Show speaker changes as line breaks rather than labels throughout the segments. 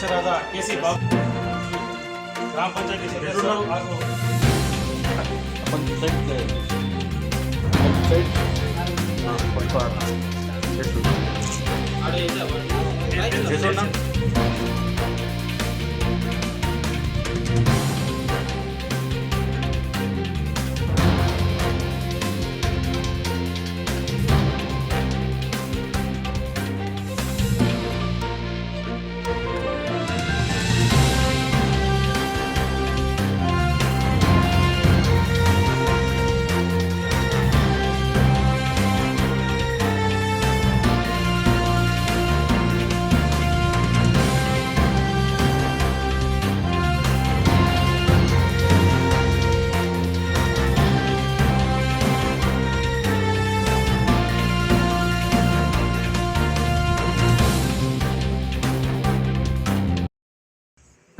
ಅಧ್ಯಕ್ಷರಾದ K C Babu ಗ್ರಾಮ ಪಂಚಾಯತಿ ಸದಸ್ಯರು ಹಾಗೂ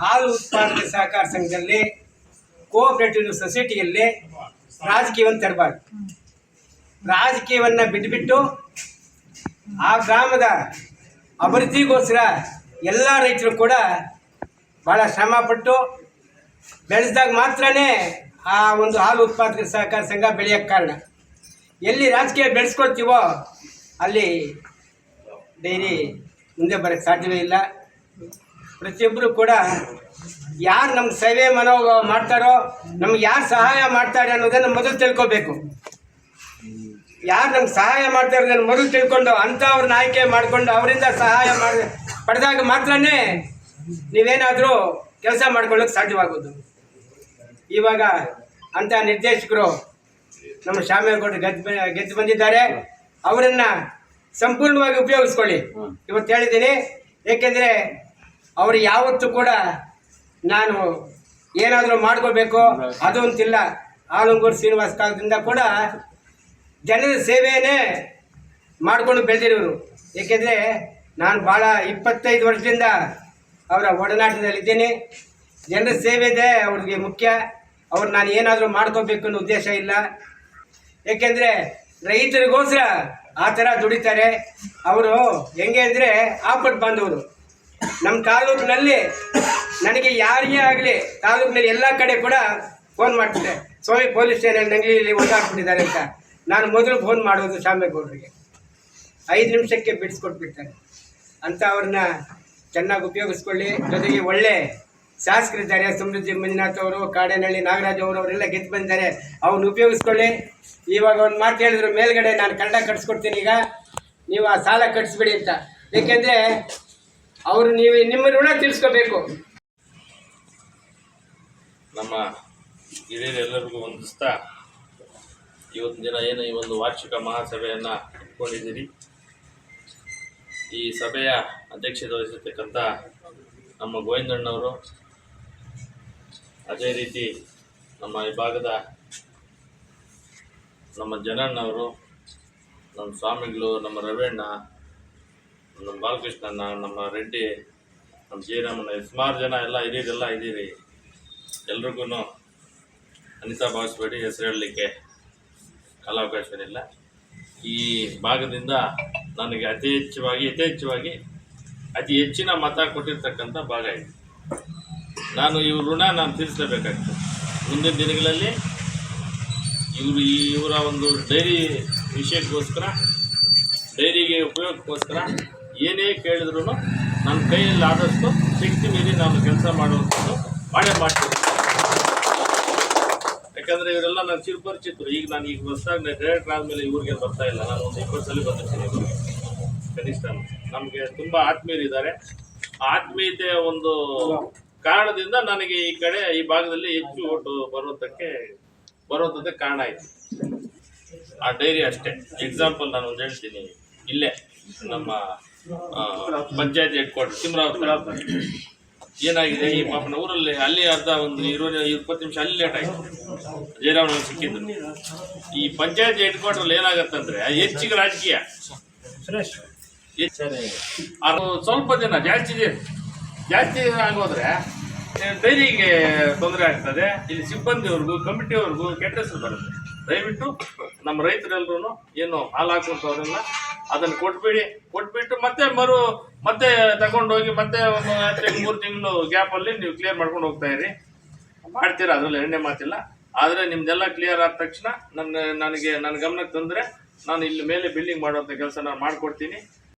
ಹಾಲು ಉತ್ಪಾದನೆ ಸಹಕಾರ ಸಂಘದಲ್ಲಿ ಕೋಆಪರೇಟಿವ್ ಸೊಸೈಟಿಯಲ್ಲಿ ರಾಜಕೀಯವನ್ನು ತರಬಾರ್ದು. ರಾಜಕೀಯವನ್ನು ಬಿಟ್ಟುಬಿಟ್ಟು ಆ ಗ್ರಾಮದ ಅಭಿವೃದ್ಧಿಗೋಸ್ಕರ ಎಲ್ಲ ರೈತರು ಕೂಡ ಭಾಳ ಶ್ರಮಪಟ್ಟು ಬೆಳೆಸಿದಾಗ ಮಾತ್ರನೇ ಆ ಒಂದು ಹಾಲು ಉತ್ಪಾದಕ ಸಹಕಾರ ಸಂಘ ಬೆಳೆಯೋಕ್ಕೆ ಕಾರಣ. ಎಲ್ಲಿ ರಾಜಕೀಯ ಬೆಳೆಸ್ಕೊಳ್ತೀವೋ ಅಲ್ಲಿ ಡೈರಿ ಮುಂದೆ ಬರೋಕ್ಕೆ ಸಾಧ್ಯವೇ ಇಲ್ಲ. ಪ್ರತಿಯೊಬ್ಬರು ಕೂಡ ಯಾರು ನಮ್ಮ ಸೇವೆ ಮನೋ ಮಾಡ್ತಾರೋ ನಮ್ಗೆ ಯಾರು ಸಹಾಯ ಮಾಡ್ತಾರೆ ಅನ್ನೋದನ್ನು ಮೊದಲು ತಿಳ್ಕೊಬೇಕು. ಯಾರು ನಮ್ಗೆ ಸಹಾಯ ಮಾಡ್ತಾರೆ ಅನ್ನೋದನ್ನು ಮೊದಲು ತಿಳ್ಕೊಂಡು ಅಂಥವ್ರನ್ನ ಆಯ್ಕೆ ಮಾಡಿಕೊಂಡು ಅವರಿಂದ ಸಹಾಯ ಮಾಡಿ ಪಡೆದಾಗ ಮಾತ್ರನೇ ನೀವೇನಾದರೂ ಕೆಲಸ ಮಾಡ್ಕೊಳ್ಳೋಕೆ ಸಾಧ್ಯವಾಗೋದು. ಇವಾಗ ಅಂಥ ನಿರ್ದೇಶಕರು ನಮ್ಮ ಶ್ಯಾಮೇಗೌಡರು ಗೆದ್ದು ಗೆದ್ದು ಬಂದಿದ್ದಾರೆ. ಅವರನ್ನು ಸಂಪೂರ್ಣವಾಗಿ ಉಪಯೋಗಿಸ್ಕೊಳ್ಳಿ. ಇವತ್ತು ಹೇಳಿದ್ದೀನಿ. ಏಕೆಂದರೆ ಅವರು ಯಾವತ್ತೂ ಕೂಡ ನಾನು ಏನಾದರೂ ಮಾಡ್ಕೋಬೇಕು, ಅದು ಅಂತಿಲ್ಲ. ಆಲಂಗೂರು ಶ್ರೀನಿವಾಸ ಕಾಲದಿಂದ ಕೂಡ ಜನರ ಸೇವೆಯೇ ಮಾಡಿಕೊಂಡು ಬೆಳೆದಿರೋರು. ಏಕೆಂದರೆ ನಾನು ಭಾಳ ಇಪ್ಪತ್ತೈದು ವರ್ಷದಿಂದ ಅವರ ಒಡನಾಟದಲ್ಲಿದ್ದೇನೆ. ಜನರ ಸೇವೆ ಇದೆ ಅವ್ರಿಗೆ ಮುಖ್ಯ. ಅವ್ರು ನಾನು ಏನಾದರೂ ಮಾಡ್ಕೋಬೇಕು ಅನ್ನೋ ಉದ್ದೇಶ ಇಲ್ಲ. ಏಕೆಂದರೆ ರೈತರಿಗೋಸ್ಕರ ಆ ಥರ ದುಡಿತಾರೆ. ಅವರು ಹೆಂಗೆ ಅಂದರೆ ಆಪಟ್ಟು ಬಾಂಧವರು. ನಮ್ಮ ತಾಲೂಕಿನಲ್ಲಿ ನನಗೆ ಯಾರಿಗೇ ಆಗಲಿ ತಾಲೂಕಿನಲ್ಲಿ ಎಲ್ಲ ಕಡೆ ಕೂಡ ಫೋನ್ ಮಾಡ್ತಿದ್ದೆ. ಸ್ವಾಮಿ ಪೊಲೀಸ್ ಸ್ಟೇಷನ್ ಇಲ್ಲಿ ಓಡಾಡ್ಬಿಟ್ಟಿದ್ದಾರೆ ಅಂತ. ನಾನು ಮೊದಲು ಫೋನ್ ಮಾಡೋದು ಶಾಮೇಗೌಡರಿಗೆ ಐದು ನಿಮಿಷಕ್ಕೆ ಬಿಡಿಸ್ಕೊಟ್ಬಿಡ್ತಾರೆ ಅಂತ ಅವ್ರನ್ನ ಚೆನ್ನಾಗಿ ಉಪಯೋಗಿಸ್ಕೊಳ್ಳಿ. ಜೊತೆಗೆ ಒಳ್ಳೆ ಶಾಸಕರಿದ್ದಾರೆ ಸಮೃದ್ಧಿ ಮಂಜುನಾಥ್ ಅವರು, ಕಾಡೇನಹಳ್ಳಿ ನಾಗರಾಜ್ ಅವರು, ಅವರೆಲ್ಲ ಗೆದ್ದು ಬಂದಿದ್ದಾರೆ. ಅವ್ರನ್ನ ಉಪಯೋಗಿಸ್ಕೊಳ್ಳಿ. ಇವಾಗ ಒಂದು ಮಾತು ಹೇಳಿದ್ರು, ಮೇಲ್ಗಡೆ ನಾನು ಕನ್ನಡ ಕಟ್ಸ್ಕೊಡ್ತೀನಿ ಈಗ. ನೀವು ಆ ಸಾಲ ಕಟ್ಸ್ಬಿಡಿ ಅಂತ. ಏಕೆಂದರೆ ಅವರು ನೀವು ನಿಮ್ಮ ಋಣ ತೀರಿಸ್ಕೋಬೇಕು.
ನಮ್ಮ ಹಿರಿಯರೆಲ್ಲರಿಗೂ ವಂದಿಸ್ತಾ ಇವತ್ತಿನ ದಿನ ಏನು ಈ ಒಂದು ವಾರ್ಷಿಕ ಮಹಾಸಭೆಯನ್ನು ಇಟ್ಕೊಂಡಿದ್ದೀರಿ. ಈ ಸಭೆಯ ಅಧ್ಯಕ್ಷತೆ ವಹಿಸಿರ್ತಕ್ಕಂಥ ನಮ್ಮ ಗೋವಿಂದಣ್ಣವರು ಅದೇ ರೀತಿ ನಮ್ಮ ವಿಭಾಗದ ಭಾಗದ ನಮ್ಮ ಜನಣ್ಣವರು, ನಮ್ಮ ಸ್ವಾಮಿಗಳು, ನಮ್ಮ ರವೀಣ್ಣ ನಮ್ಮ ಬಾಲಕೃಷ್ಣ ನಮ್ಮ ರೆಡ್ಡಿ, ನಮ್ಮ ಜಯರಾಮಣ್ಣ ಸುಮಾರು ಜನ ಎಲ್ಲ ಹಿರಿಯರೆಲ್ಲ ಇದ್ದೀರಿ. ಎಲ್ರಿಗೂ ಅನಿತಾ ಭಾವಿಸ್ಬೇಡಿ, ಹೆಸರು ಹೇಳಲಿಕ್ಕೆ ಕಾಲಾವಕಾಶವಿಲ್ಲ. ಈ ಭಾಗದಿಂದ ನನಗೆ ಅತಿ ಹೆಚ್ಚವಾಗಿ ಯಥೇಚ್ಛವಾಗಿ ಅತಿ ಹೆಚ್ಚಿನ ಮತ ಕೊಟ್ಟಿರ್ತಕ್ಕಂಥ ಭಾಗ ಇದೆ. ನಾನು ಇವ್ರ ಋಣ ನಾನು ತೀರಿಸಲೇಬೇಕಾಗ್ತದೆ. ಮುಂದಿನ ದಿನಗಳಲ್ಲಿ ಇವರು ಇವರ ಒಂದು ಡೈರಿ ವಿಷಯಕ್ಕೋಸ್ಕರ, ಡೈರಿಗೆ ಉಪಯೋಗಕ್ಕೋಸ್ಕರ ಏನೇ ಕೇಳಿದ್ರು ನನ್ನ ಕೈಯಲ್ಲಿ ಆದಷ್ಟು ಶಕ್ತಿ ಮೀರಿ ನಾನು ಕೆಲಸ ಮಾಡುವಂಥದ್ದು ಮಾಡೇ ಮಾಡ್ತೀನಿ. ಯಾಕಂದರೆ ಇವರೆಲ್ಲ ನಾನು ಚಿರಪರಿಚಿತರು ಈಗ ನಾನು ಈಗ ಹೊಸದಾಗಿ ಡೈರೆಕ್ಟ್ ಆದಮೇಲೆ ಇವ್ರಿಗೆ ಬರ್ತಾ ಇಲ್ಲ. ನಾನು ಒಂದು ಇಪ್ಪತ್ತು ಸಲ ಬಂದಿರ್ತೀನಿ ಇವ್ರಿಗೆ. ಕನಿಷ್ಠ ನಮಗೆ ತುಂಬ ಆತ್ಮೀಯರಿದ್ದಾರೆ ಆತ್ಮೀಯತೆಯ ಒಂದು ಕಾರಣದಿಂದ ನನಗೆ ಈ ಕಡೆ, ಈ ಭಾಗದಲ್ಲಿ ಹೆಚ್ಚು ಓಟು ಬರೋದಕ್ಕೆ ಬರೋದಕ್ಕೆ ಕಾರಣ ಆಯಿತು ಆ ಡೈರಿ ಅಷ್ಟೇ. ಎಕ್ಸಾಂಪಲ್ ನಾನು ಒಂದು ಹೇಳ್ತೀನಿ. ಇಲ್ಲೇ ನಮ್ಮ ಪಂಚಾಯತ್ ಹೆಡ್ ಕ್ವಾರ್ಟರ್ ತಿಮ್ರಾವ್ ಏನಾಗಿದೆ ಈ ಪಾಪನ ಊರಲ್ಲಿ? ಅಲ್ಲಿ ಅರ್ಧ ಒಂದು ಇರುವ ಇಪ್ಪತ್ತು ನಿಮಿಷ ಅಲ್ಲಿ ಲೇಟ್ ಆಯಿತು. ಜಯರಾಮನ ಸಿಕ್ಕಿದ್ರು ಈ ಪಂಚಾಯತ್ ಹೆಡ್ ಕ್ವಾರ್ಟರ್ ಏನಾಗತ್ತಂದ್ರೆ ಹೆಚ್ಚಿಗೆ ರಾಜಕೀಯ. ಅದು ಸ್ವಲ್ಪ ಜನ ಜಾಸ್ತಿ ಜಾಸ್ತಿ ಜನ ಆಗೋದ್ರೆ ಡೈರಿಗೆ ತೊಂದರೆ ಆಗ್ತದೆ. ಇಲ್ಲಿ ಸಿಬ್ಬಂದಿವರೆಗೂ ಕಮಿಟಿಯವ್ರಿಗೂ ಕೆಟ್ಟ ಹೆಸರು ಬರುತ್ತೆ. ದಯವಿಟ್ಟು ನಮ್ಮ ರೈತರೆಲ್ಲರೂ ಏನು ಹಾಲು ಹಾಕುವಂಥವ್ರೆಲ್ಲ ಅದನ್ನು ಕೊಟ್ಬಿಡಿ. ಕೊಟ್ಬಿಟ್ಟು ಮತ್ತೆ ಮರು, ಮತ್ತೆ ತಗೊಂಡೋಗಿ ಮತ್ತೆ ಒಂದು ಮೂರು ತಿಂಗಳು ಗ್ಯಾಪಲ್ಲಿ ನೀವು ಕ್ಲಿಯರ್ ಮಾಡ್ಕೊಂಡು ಹೋಗ್ತಾ ಇರಿ. ಮಾಡ್ತೀರಾ? ಅದರಲ್ಲಿ ಎರಡನೇ ಮಾತಿಲ್ಲ. ಆದರೆ ನಿಮ್ದೆಲ್ಲ ಕ್ಲಿಯರ್ ಆದ ತಕ್ಷಣ ನನ್ನ, ನನಗೆ, ನನ್ನ ಗಮನಕ್ಕೆ ತಂದರೆ ನಾನು ಇಲ್ಲಿ ಮೇಲೆ ಬಿಲ್ಡಿಂಗ್ ಮಾಡುವಂಥ ಕೆಲಸ ನಾನು ಮಾಡಿಕೊಡ್ತೀನಿ.